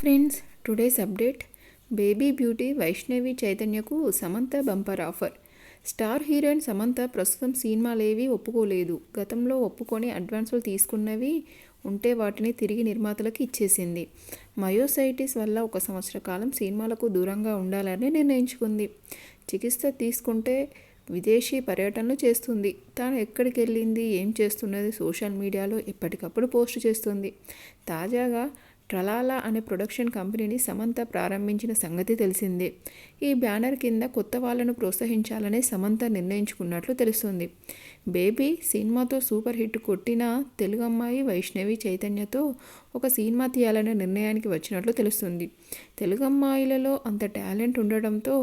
Friends today's update baby beauty Vaishnavi చైతన్యకు Samantha bumper offer star heroine Samantha ప్రస్తుతం సినిమాలేవి ఒప్పుకోలేదు. గతంలో ఒప్పుకొని అడ్వాన్సులు తీసుకున్నవి ఉంటే వాటిని తిరిగి నిర్మాతలకు ఇచ్చేసింది. మయోసైటిస్ వల్ల ఒక సంవత్సర కాలం సినిమాలకు దూరంగా ఉండాలని నిర్ణయించుకుంది. చికిత్స తీసుకుంటే విదేశీ పర్యటనలు చేస్తుంది. తాను ఎక్కడికి వెళ్ళింది ఏం చేస్తున్నది సోషల్ మీడియాలో ఎప్పటికప్పుడు పోస్ట్ చేస్తుంది. తాజాగా ట్రలాలా అనే ప్రొడక్షన్ కంపెనీని సమంత ప్రారంభించిన సంగతి తెలిసిందే. ఈ బ్యానర్ కింద కొత్త వాళ్ళను ప్రోత్సహించాలని సమంత నిర్ణయించుకున్నట్లు తెలుస్తుంది. బేబీ సినిమాతో సూపర్ హిట్ కొట్టిన తెలుగు అమ్మాయి వైష్ణవి చైతన్యతో ఒక సినిమా తీయాలనే నిర్ణయానికి వచ్చినట్లు తెలుస్తుంది. తెలుగు అమ్మాయిలలో అంత టాలెంట్ ఉండడంతో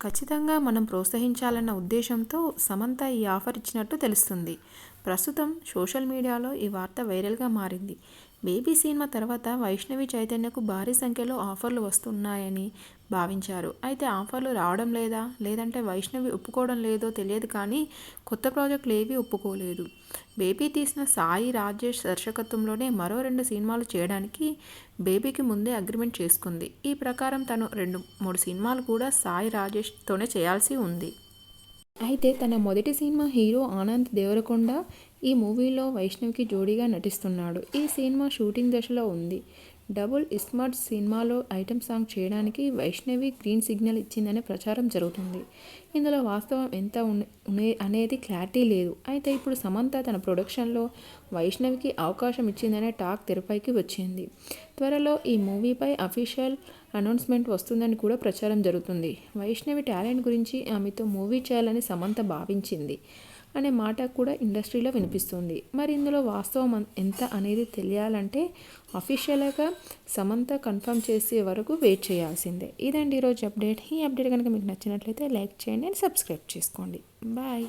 ఖచ్చితంగా మనం ప్రోత్సహించాలన్న ఉద్దేశంతో సమంత ఈ ఆఫర్ ఇచ్చినట్టు తెలుస్తుంది. ప్రస్తుతం సోషల్ మీడియాలో ఈ వార్త వైరల్గా మారింది. బేబీ సినిమా తర్వాత వైష్ణవి చైతన్యకు భారీ సంఖ్యలో ఆఫర్లు వస్తున్నాయని భావించారు. అయితే ఆఫర్లు రావడం లేదా? లేదంటే వైష్ణవి ఒప్పుకోవడం లేదో తెలియదు కానీ కొత్త ప్రాజెక్టులు ఏవి ఒప్పుకోలేదు. బేబీ తీసిన సాయి రాజేష్ దర్శకత్వంలోనే మరో రెండు సినిమాలు చేయడానికి బేబీకి ముందే అగ్రిమెంట్ చేసుకుంది. ఈ ప్రకారం తను రెండు మూడు సినిమాలు కూడా సాయి రాజేష్తోనే చేయాల్సి ఉంది. అయితే తన మొదటి సినిమా హీరో ఆనంద్ దేవరకొండ ఈ మూవీలో వైష్ణవ్కి జోడీగా నటిస్తున్నాడు. ఈ సినిమా షూటింగ్ దశలో ఉంది. డబుల్ ఇస్మార్ట్ సినిమాలో ఐటమ్ సాంగ్ చేయడానికి వైష్ణవి గ్రీన్ సిగ్నల్ ఇచ్చిందనే ప్రచారం జరుగుతుంది. ఇందులో వాస్తవం ఎంత ఉనే అనేది క్లారిటీ లేదు. అయితే ఇప్పుడు సమంత తన ప్రొడక్షన్లో వైష్ణవికి అవకాశం ఇచ్చిందనే టాక్ తెరపైకి వచ్చింది. త్వరలో ఈ మూవీపై అఫీషియల్ అనౌన్స్మెంట్ వస్తుందని కూడా ప్రచారం జరుగుతుంది. వైష్ణవి టాలెంట్ గురించి ఆమెతో మూవీ చేయాలని సమంత భావించింది. అనే మాట కూడా ఇండస్ట్రీలో వినిపిస్తుంది. మరి ఇందులో వాస్తవం ఎంత అనేది తెలియాలంటే అఫీషియల్గా సమంత కన్ఫర్మ్ చేసే వరకు వెయిట్ చేయాల్సిందే. ఇదండి ఈరోజు అప్డేట్. ఈ అప్డేట్ కనుక మీకు నచ్చినట్లయితే లైక్ చేయండి అండ్ సబ్స్క్రైబ్ చేసుకోండి. బాయ్.